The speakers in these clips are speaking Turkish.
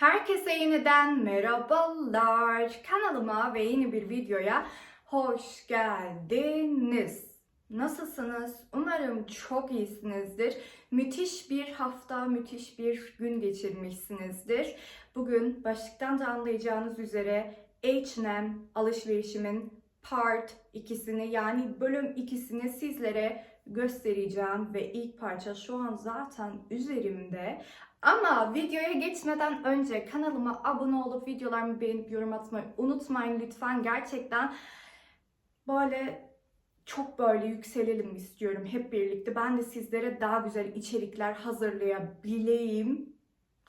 Herkese yeniden merhabalar. Kanalıma ve yeni bir videoya hoş geldiniz. Nasılsınız? Umarım çok iyisinizdir. Müthiş bir hafta, müthiş bir gün geçirmişsinizdir. Bugün başlıktan da anlayacağınız üzere H&M alışverişimin part ikisini yani bölüm ikisini sizlere göstereceğim ve ilk parça şu an zaten üzerimde. Ama videoya geçmeden önce kanalıma abone olup videolarımı beğenip yorum atmayı unutmayın lütfen. Gerçekten böyle çok böyle yükselelim istiyorum hep birlikte. Ben de sizlere daha güzel içerikler hazırlayabileyim.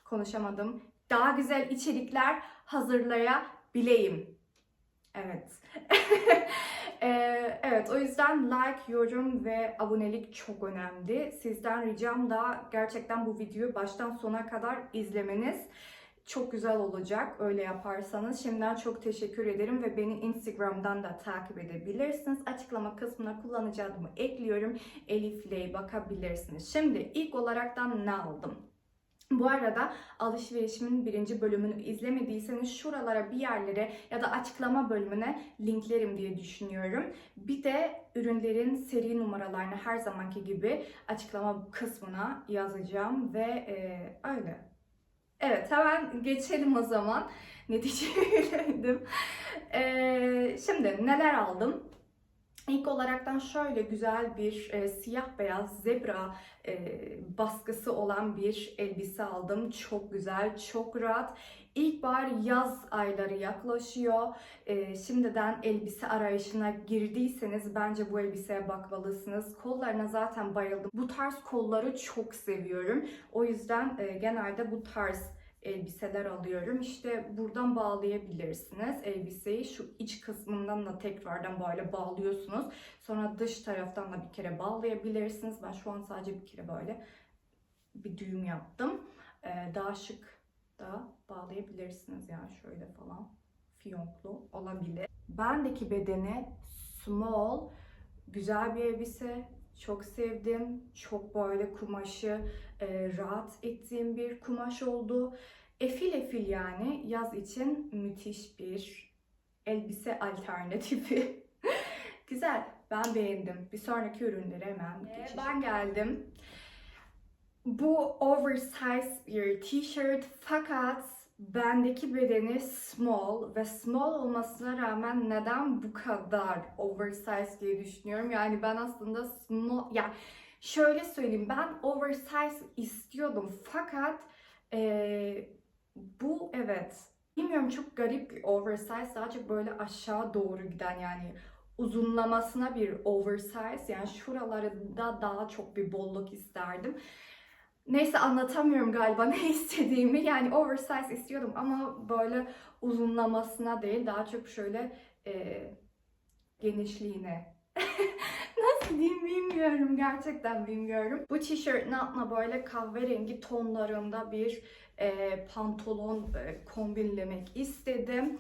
Konuşamadım. Daha güzel içerikler hazırlayabileyim. Evet. Evet o yüzden like, yorum ve abonelik çok önemli. Sizden ricam da gerçekten bu videoyu baştan sona kadar izlemeniz. Çok güzel olacak öyle yaparsanız. Şimdiden çok teşekkür ederim ve beni Instagram'dan da takip edebilirsiniz. Açıklama kısmına kullanıcı adımı ekliyorum. Elif'le bakabilirsiniz. Şimdi ilk olaraktan ne aldım? Bu arada alışverişimin birinci bölümünü izlemediyseniz şuralara bir yerlere ya da açıklama bölümüne linklerim diye düşünüyorum. Bir de ürünlerin seri numaralarını her zamanki gibi açıklama kısmına yazacağım ve e, öyle. Evet hemen geçelim o zaman. Neticeledim. E, şimdi neler aldım? İlk olaraktan şöyle güzel bir e, siyah beyaz zebra e, baskısı olan bir elbise aldım. Çok güzel, çok rahat. İlkbahar yaz ayları yaklaşıyor. E, şimdiden elbise arayışına girdiyseniz bence bu elbiseye bakmalısınız. Kollarına zaten bayıldım. Bu tarz kolları çok seviyorum. O yüzden e, genelde bu tarz elbiseler alıyorum. İşte buradan bağlayabilirsiniz elbiseyi. Şu iç kısmından da tekrardan böyle bağlıyorsunuz. Sonra dış taraftan da bir kere bağlayabilirsiniz. Ben şu an sadece bir kere böyle bir düğüm yaptım. Ee, daha şık da bağlayabilirsiniz yani şöyle falan fiyonklu olabilir. Bendeki bedeni small, güzel bir elbise. Çok sevdim. Çok böyle kumaşı e, rahat ettiğim bir kumaş oldu. Efil efil yani yaz için müthiş bir elbise alternatifi. Güzel. Ben beğendim. Bir sonraki ürünlere hemen geçelim. Ben geldim. Bu oversize bir t-shirt fakat bendeki bedeni small ve small olmasına rağmen neden bu kadar oversize diye düşünüyorum. Yani ben aslında small ya şöyle söyleyeyim ben oversize istiyordum fakat eee, bu evet bilmiyorum çok garip bir oversize daha çok böyle aşağı doğru giden yani uzunlamasına bir oversize yani şuralarında daha çok bir bolluk isterdim. Neyse anlatamıyorum galiba ne istediğimi. Yani oversize istiyordum ama böyle uzunlamasına değil daha çok şöyle e, genişliğine. Nasıl diyeyim bilmiyorum. Gerçekten bilmiyorum. Bu tişörtün altına böyle kahverengi tonlarında bir e, pantolon e, kombinlemek istedim.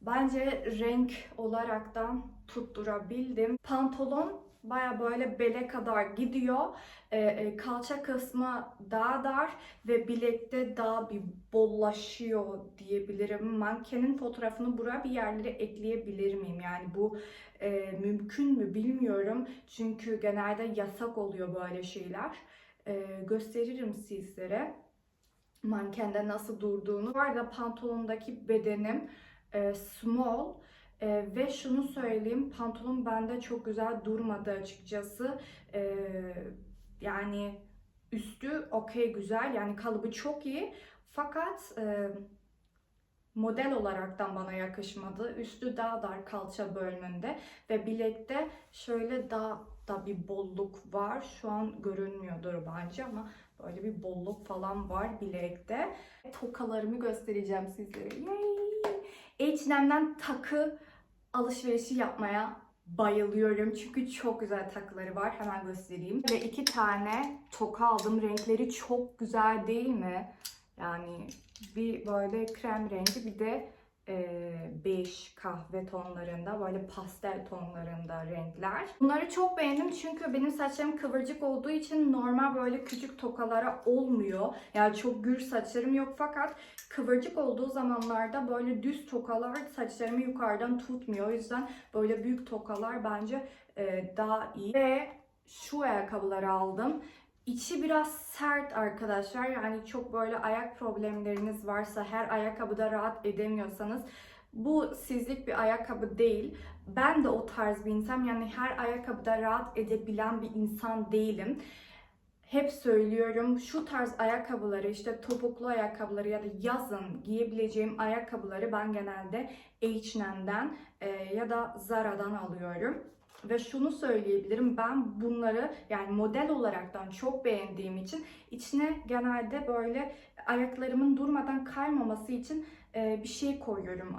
Bence renk olaraktan tutturabildim. Pantolon baya böyle bele kadar gidiyor. E, e, kalça kısmı daha dar ve bilekte daha bir bollaşıyor diyebilirim. Mankenin fotoğrafını buraya bir yerlere ekleyebilir miyim? Yani bu e, mümkün mü bilmiyorum. Çünkü genelde yasak oluyor böyle şeyler. E, gösteririm sizlere mankende nasıl durduğunu. Bu arada pantolondaki bedenim e, small. Ee, ve şunu söyleyeyim, pantolon bende çok güzel durmadı açıkçası. Ee, yani üstü okey güzel, yani kalıbı çok iyi. Fakat e, model olaraktan bana yakışmadı. Üstü daha dar kalça bölümünde ve bilekte şöyle daha da bir bolluk var. Şu an görünmüyordur bence ama böyle bir bolluk falan var bilekte. Tokalarımı göstereceğim sizlere. Yay! H&M'den takı alışverişi yapmaya bayılıyorum. Çünkü çok güzel takıları var. Hemen göstereyim. Ve iki tane toka aldım. Renkleri çok güzel değil mi? Yani bir böyle krem rengi bir de e, bej kahve tonlarında böyle pastel tonlarında renkler. Bunları çok beğendim çünkü benim saçlarım kıvırcık olduğu için normal böyle küçük tokalara olmuyor. Yani çok gür saçlarım yok fakat kıvırcık olduğu zamanlarda böyle düz tokalar saçlarımı yukarıdan tutmuyor. O yüzden böyle büyük tokalar bence daha iyi. Ve şu ayakkabıları aldım. İçi biraz sert arkadaşlar. Yani çok böyle ayak problemleriniz varsa, her ayakkabıda rahat edemiyorsanız bu sizlik bir ayakkabı değil. Ben de o tarz bir insan. Yani her ayakkabıda rahat edebilen bir insan değilim. Hep söylüyorum şu tarz ayakkabıları işte topuklu ayakkabıları ya da yazın giyebileceğim ayakkabıları ben genelde H&M'den e, ya da Zara'dan alıyorum. Ve şunu söyleyebilirim ben bunları yani model olaraktan çok beğendiğim için içine genelde böyle ayaklarımın durmadan kaymaması için e, bir şey koyuyorum.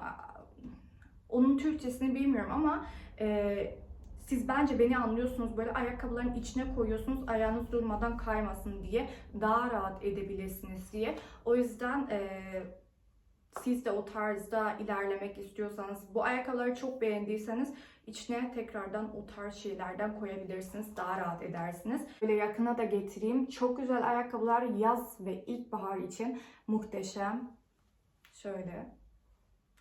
Onun Türkçesini bilmiyorum ama e, siz bence beni anlıyorsunuz. Böyle ayakkabıların içine koyuyorsunuz ayağınız durmadan kaymasın diye. Daha rahat edebilirsiniz diye. O yüzden e, siz de o tarzda ilerlemek istiyorsanız, bu ayakkabıları çok beğendiyseniz içine tekrardan o tarz şeylerden koyabilirsiniz. Daha rahat edersiniz. Böyle yakına da getireyim. Çok güzel ayakkabılar yaz ve ilkbahar için muhteşem. Şöyle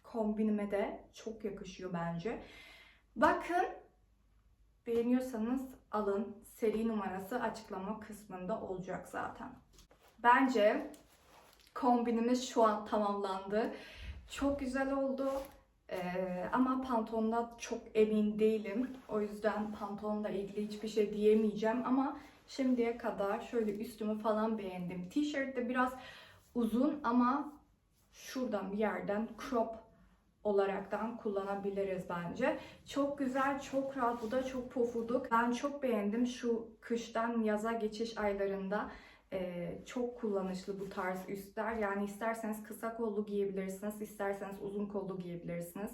kombinime de çok yakışıyor bence. Bakın beğeniyorsanız alın. Seri numarası açıklama kısmında olacak zaten. Bence kombinimiz şu an tamamlandı. Çok güzel oldu. Ee, ama pantolonda çok emin değilim. O yüzden pantolonla ilgili hiçbir şey diyemeyeceğim. Ama şimdiye kadar şöyle üstümü falan beğendim. T-shirt de biraz uzun ama şuradan bir yerden crop olaraktan kullanabiliriz bence. Çok güzel, çok rahat. Bu da çok pofuduk. Ben çok beğendim şu kıştan yaza geçiş aylarında. Ee, çok kullanışlı bu tarz üstler. Yani isterseniz kısa kollu giyebilirsiniz, isterseniz uzun kollu giyebilirsiniz.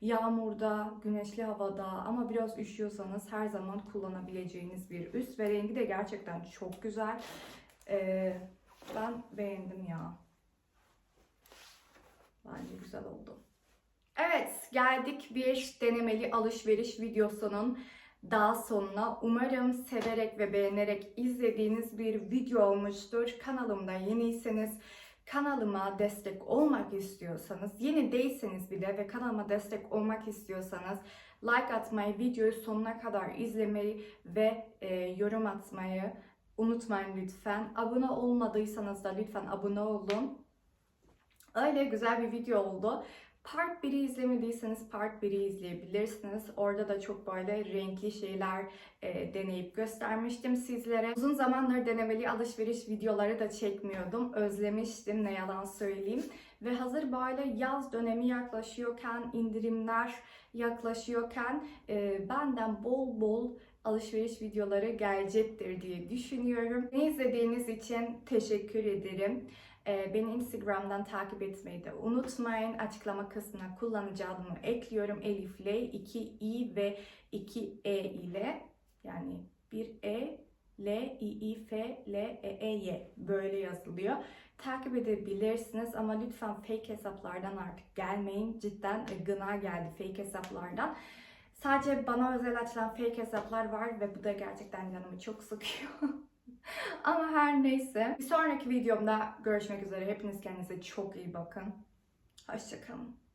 Yağmurda, güneşli havada ama biraz üşüyorsanız her zaman kullanabileceğiniz bir üst ve rengi de gerçekten çok güzel. Ee, ben beğendim ya. Bence güzel oldu. Evet, geldik bir denemeli alışveriş videosunun daha sonuna. Umarım severek ve beğenerek izlediğiniz bir video olmuştur. Kanalımda yeniyseniz kanalıma destek olmak istiyorsanız, yeni değilseniz bile ve kanalıma destek olmak istiyorsanız like atmayı, videoyu sonuna kadar izlemeyi ve e, yorum atmayı unutmayın lütfen. Abone olmadıysanız da lütfen abone olun. Öyle güzel bir video oldu. Part 1'i izlemediyseniz Part 1'i izleyebilirsiniz. Orada da çok böyle renkli şeyler e, deneyip göstermiştim sizlere. Uzun zamandır denemeli alışveriş videoları da çekmiyordum. Özlemiştim ne yalan söyleyeyim. Ve hazır böyle yaz dönemi yaklaşıyorken, indirimler yaklaşıyorken e, benden bol bol alışveriş videoları gelecektir diye düşünüyorum. Ne izlediğiniz için teşekkür ederim. Ee, Beni Instagram'dan takip etmeyi de unutmayın. Açıklama kısmına kullanıcı adımı ekliyorum. Elif L, 2 i ve 2 e ile yani bir e L, I, I, F, L, E, E, Y böyle yazılıyor. Takip edebilirsiniz ama lütfen fake hesaplardan artık gelmeyin. Cidden e, gına geldi fake hesaplardan. Sadece bana özel açılan fake hesaplar var ve bu da gerçekten canımı çok sıkıyor. Ama her neyse. Bir sonraki videomda görüşmek üzere. Hepiniz kendinize çok iyi bakın. Hoşçakalın.